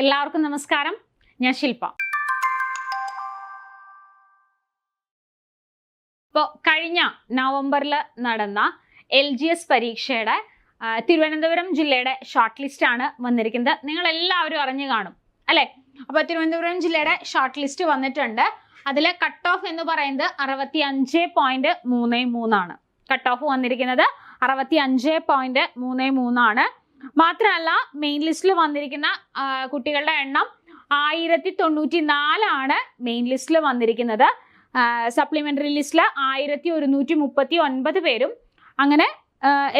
എല്ലാവർക്കും നമസ്കാരം. ഞാൻ ശില്പ ഇപ്പോൾ കഴിഞ്ഞ നവംബറിൽ നടന്ന എൽ ജി എസ് പരീക്ഷയുടെ തിരുവനന്തപുരം ജില്ലയുടെ ഷോർട്ട് ലിസ്റ്റ് ആണ് വന്നിരിക്കുന്നത്. നിങ്ങൾ എല്ലാവരും അറിഞ്ഞു കാണും അല്ലേ? അപ്പോൾ തിരുവനന്തപുരം ജില്ലയുടെ ഷോർട്ട് ലിസ്റ്റ് വന്നിട്ടുണ്ട്. അതിൽ കട്ട് ഓഫ് എന്ന് പറയുന്നത് അറുപത്തി അഞ്ച് പോയിന്റ് മൂന്ന് മൂന്നാണ്. കട്ട് ഓഫ് വന്നിരിക്കുന്നത് അറുപത്തി അഞ്ച് പോയിന്റ് മൂന്ന് മൂന്നാണ്. മാത്രമല്ല മെയിൻ ലിസ്റ്റിൽ വന്നിരിക്കുന്ന കുട്ടികളുടെ എണ്ണം ആയിരത്തി തൊണ്ണൂറ്റി നാലാണ് മെയിൻ ലിസ്റ്റിൽ വന്നിരിക്കുന്നത്. സപ്ലിമെന്ററി ലിസ്റ്റിൽ ആയിരത്തി ഒരുന്നൂറ്റി മുപ്പത്തി ഒൻപത് പേരും അങ്ങനെ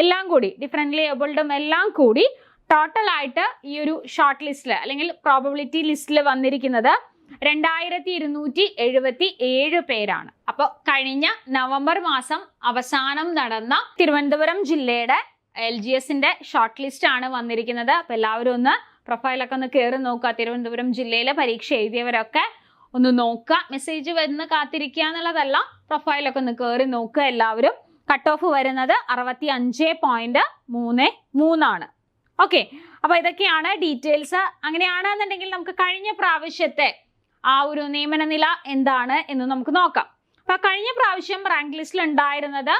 എല്ലാം കൂടി ഡിഫറെന്റ്ലി എബിൾഡും എല്ലാം കൂടി ടോട്ടൽ ആയിട്ട് ഈ ഒരു ഷോർട്ട് ലിസ്റ്റിൽ അല്ലെങ്കിൽ പ്രോബബിലിറ്റി ലിസ്റ്റിൽ വന്നിരിക്കുന്നത് രണ്ടായിരത്തി ഇരുന്നൂറ്റി എഴുപത്തി ഏഴ് പേരാണ്. അപ്പോൾ കഴിഞ്ഞ നവംബർ മാസം അവസാനം നടന്ന തിരുവനന്തപുരം ജില്ലയുടെ എൽ ജി എസിന്റെ ഷോർട്ട് ലിസ്റ്റ് ആണ് വന്നിരിക്കുന്നത്. അപ്പോൾ എല്ലാവരും ഒന്ന് പ്രൊഫൈലൊക്കെ ഒന്ന് കയറി നോക്കുക. തിരുവനന്തപുരം ജില്ലയിലെ പരീക്ഷ എഴുതിയവരൊക്കെ ഒന്ന് നോക്കുക. മെസ്സേജ് വന്ന് കാത്തിരിക്കുക എന്നുള്ളതല്ല പ്രൊഫൈലൊക്കെ ഒന്ന് കയറി നോക്കുക എല്ലാവരും. കട്ട് ഓഫ് വരുന്നത് അറുപത്തി അഞ്ച് പോയിന്റ് മൂന്ന് മൂന്നാണ്. ഓക്കെ അപ്പൊ ഇതൊക്കെയാണ് ഡീറ്റെയിൽസ് അങ്ങനെയാണെന്നുണ്ടെങ്കിൽ നമുക്ക് കഴിഞ്ഞ പ്രാവശ്യത്തെ ആ ഒരു നിയമന നില എന്താണ് എന്ന് നമുക്ക് നോക്കാം. അപ്പൊ കഴിഞ്ഞ പ്രാവശ്യം റാങ്ക് ലിസ്റ്റിൽ ഉണ്ടായിരുന്നത്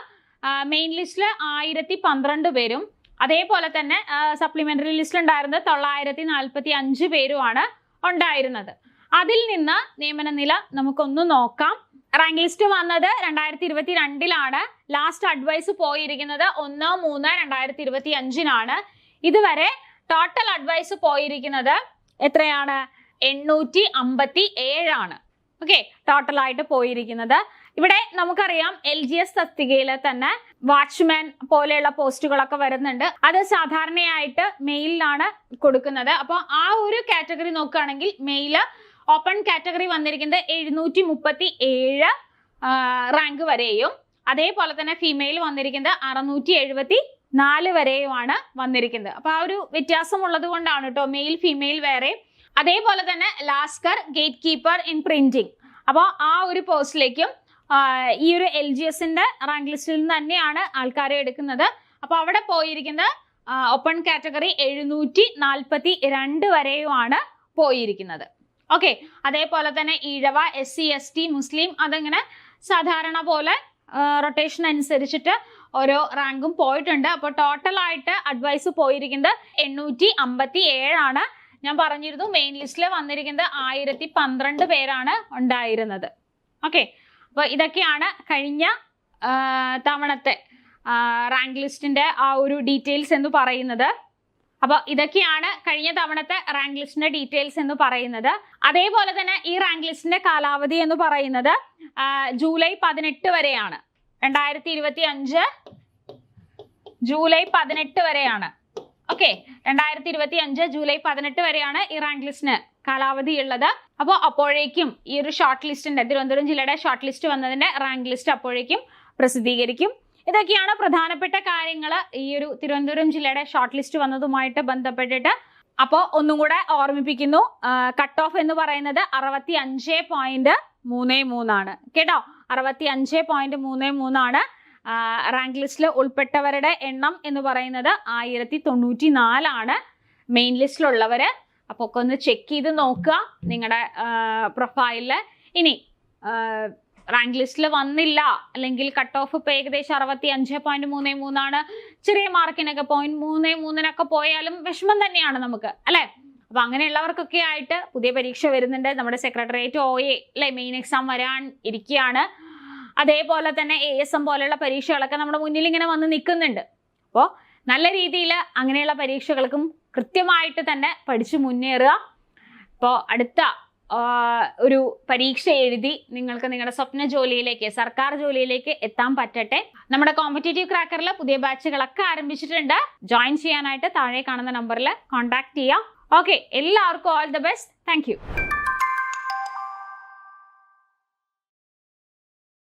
മെയിൻ ലിസ്റ്റിൽ ആയിരത്തി പന്ത്രണ്ട് പേരും അതേപോലെ തന്നെ സപ്ലിമെന്ററി ലിസ്റ്റിൽ ഉണ്ടായിരുന്നത് തൊള്ളായിരത്തി നാൽപ്പത്തി അഞ്ച് പേരുമാണ് ഉണ്ടായിരുന്നത്. അതിൽ നിന്ന് നിയമന നില നമുക്കൊന്ന് നോക്കാം. റാങ്ക് ലിസ്റ്റ് വന്നത് രണ്ടായിരത്തി ഇരുപത്തി രണ്ടിലാണ് ലാസ്റ്റ് അഡ്വൈസ് പോയിരിക്കുന്നത് ഒന്ന് മൂന്ന് രണ്ടായിരത്തി ഇരുപത്തി അഞ്ചിനാണ് ഇതുവരെ ടോട്ടൽ അഡ്വൈസ് പോയിരിക്കുന്നത് എത്രയാണ്? എണ്ണൂറ്റി അമ്പത്തി ഏഴാണ് ഓക്കെ ടോട്ടൽ ആയിട്ട് പോയിരിക്കുന്നത്. ഇവിടെ നമുക്കറിയാം എൽ ജി എസ് തസ്തികയിൽ തന്നെ വാച്ച്മാൻ പോലെയുള്ള പോസ്റ്റുകളൊക്കെ വരുന്നുണ്ട്. അത് സാധാരണയായിട്ട് മെയിലിലാണ് കൊടുക്കുന്നത്. അപ്പോൾ ആ ഒരു കാറ്റഗറി നോക്കുകയാണെങ്കിൽ മെയിൽ ഓപ്പൺ കാറ്റഗറി വന്നിരിക്കുന്നത് എഴുന്നൂറ്റി മുപ്പത്തി ഏഴ് റാങ്ക് വരെയും. അതേപോലെ തന്നെ ഫീമെയിൽ വന്നിരിക്കുന്നത് അറുന്നൂറ്റി എഴുപത്തി നാല് വരെയുമാണ് വന്നിരിക്കുന്നത്. അപ്പൊ ആ ഒരു വ്യത്യാസം ഉള്ളത് കൊണ്ടാണ് കേട്ടോ മെയിൽ ഫീമെയിൽ വേറെ അതേപോലെ തന്നെ lascar gate keeper in printing അപ്പോൾ ആ ഒരു പോസ്റ്റിലേക്കും ഈ ഒരു എൽ ജി എസിന്റെ റാങ്ക് ലിസ്റ്റിൽ നിന്ന് തന്നെയാണ് ആൾക്കാരെ എടുക്കുന്നത്. അപ്പോൾ അവിടെ പോയിരിക്കുന്നത് ഓപ്പൺ കാറ്റഗറി എഴുന്നൂറ്റി നാൽപ്പത്തി രണ്ട് വരെയുമാണ് പോയിരിക്കുന്നത്. ഓക്കെ അതേപോലെ തന്നെ Ezhava S C S T മുസ്ലിം അതങ്ങനെ സാധാരണ പോലെ റൊട്ടേഷൻ അനുസരിച്ചിട്ട് ഓരോ റാങ്കും പോയിട്ടുണ്ട്. അപ്പോൾ ടോട്ടൽ ആയിട്ട് അഡ്വൈസ് പോയിരിക്കുന്നത് എണ്ണൂറ്റി അമ്പത്തി ഏഴാണ് ഞാൻ പറഞ്ഞിരുന്നു മെയിൻ ലിസ്റ്റിൽ വന്നിരിക്കുന്നത് ആയിരത്തി പന്ത്രണ്ട് പേരാണ് ഉണ്ടായിരുന്നത്. ഓക്കെ അപ്പോൾ ഇതൊക്കെയാണ് കഴിഞ്ഞ തവണത്തെ റാങ്ക് ലിസ്റ്റിന്റെ ആ ഒരു ഡീറ്റെയിൽസ് എന്ന് പറയുന്നത്. അപ്പോൾ ഇതൊക്കെയാണ് കഴിഞ്ഞ തവണത്തെ റാങ്ക് ലിസ്റ്റിന്റെ ഡീറ്റെയിൽസ് എന്ന് പറയുന്നത്. അതേപോലെ തന്നെ ഈ റാങ്ക് ലിസ്റ്റിന്റെ കാലാവധി എന്ന് പറയുന്നത് ജൂലൈ പതിനെട്ട് വരെയാണ്. രണ്ടായിരത്തി ഇരുപത്തി അഞ്ച് ജൂലൈ പതിനെട്ട് വരെയാണ്. ഓക്കെ രണ്ടായിരത്തി ഇരുപത്തി അഞ്ച് ജൂലൈ പതിനെട്ട് വരെയാണ് ഈ ലിസ്റ്റിന് കാലാവധി ഉള്ളത്. അപ്പോൾ അപ്പോഴേക്കും ഈ ഒരു ഷോർട്ട് ലിസ്റ്റിന്റെ തിരുവനന്തപുരം ജില്ലയുടെ ഷോർട്ട് ലിസ്റ്റ് വന്നതിന്റെ റാങ്ക് ലിസ്റ്റ് അപ്പോഴേക്കും പ്രസിദ്ധീകരിക്കും. ഇതൊക്കെയാണ് പ്രധാനപ്പെട്ട കാര്യങ്ങൾ ഈ ഒരു തിരുവനന്തപുരം ജില്ലയുടെ ഷോർട്ട് ലിസ്റ്റ് വന്നതുമായിട്ട് ബന്ധപ്പെട്ടിട്ട്. അപ്പോൾ ഒന്നും കൂടെ ഓർമ്മിപ്പിക്കുന്നു കട്ട് ഓഫ് എന്ന് പറയുന്നത് അറുപത്തി അഞ്ച് പോയിന്റ് മൂന്ന് മൂന്നാണ്. കേട്ടോ? അറുപത്തി അഞ്ച് പോയിന്റ് മൂന്ന് മൂന്നാണ്. റാങ്ക് ലിസ്റ്റിൽ ഉൾപ്പെട്ടവരുടെ എണ്ണം എന്ന് പറയുന്നത് ആയിരത്തി തൊണ്ണൂറ്റി നാലാണ് മെയിൻ ലിസ്റ്റിലുള്ളവർ അപ്പോൾ ഒക്കെ ഒന്ന് ചെക്ക് ചെയ്ത് നോക്കുക നിങ്ങളുടെ പ്രൊഫൈലിൽ ഇനി റാങ്ക് ലിസ്റ്റിൽ വന്നില്ല അല്ലെങ്കിൽ കട്ട് ഓഫ് ഇപ്പോൾ ഏകദേശം അറുപത്തി അഞ്ച് പോയിന്റ് മൂന്ന് മൂന്നാണ് ചെറിയ മാർക്കിനൊക്കെ പോയിന്റ് മൂന്ന് മൂന്നിനൊക്കെ പോയാലും വിഷമം തന്നെയാണ് നമുക്ക് അല്ലേ? അപ്പൊ അങ്ങനെയുള്ളവർക്കൊക്കെ ആയിട്ട് പുതിയ പരീക്ഷ വരുന്നുണ്ട്. നമ്മുടെ സെക്രട്ടേറിയറ്റ് ഒ എ അല്ലെ മെയിൻ എക്സാം വരാൻ ഇരിക്കുകയാണ്. അതേപോലെ തന്നെ എ എസ് എം പോലെയുള്ള പരീക്ഷകളൊക്കെ നമ്മുടെ മുന്നിൽ ഇങ്ങനെ വന്ന് നിൽക്കുന്നുണ്ട്. അപ്പോൾ നല്ല രീതിയിൽ അങ്ങനെയുള്ള പരീക്ഷകൾക്കും കൃത്യമായിട്ട് തന്നെ പഠിച്ചു മുന്നേറുക. ഇപ്പോൾ അടുത്ത ഒരു പരീക്ഷ എഴുതി നിങ്ങൾക്ക് നിങ്ങളുടെ സ്വപ്ന ജോലിയിലേക്ക് സർക്കാർ ജോലിയിലേക്ക് എത്താൻ പറ്റട്ടെ. നമ്മുടെ കോമ്പറ്റേറ്റീവ് ക്രാക്കറിൽ പുതിയ ബാച്ചുകളൊക്കെ ആരംഭിച്ചിട്ടുണ്ട്. ജോയിൻ ചെയ്യാനായിട്ട് താഴെ കാണുന്ന നമ്പറിൽ കോൺടാക്ട് ചെയ്യാം. ഓക്കെ എല്ലാവർക്കും ഓൾ ദ ബെസ്റ്റ് താങ്ക്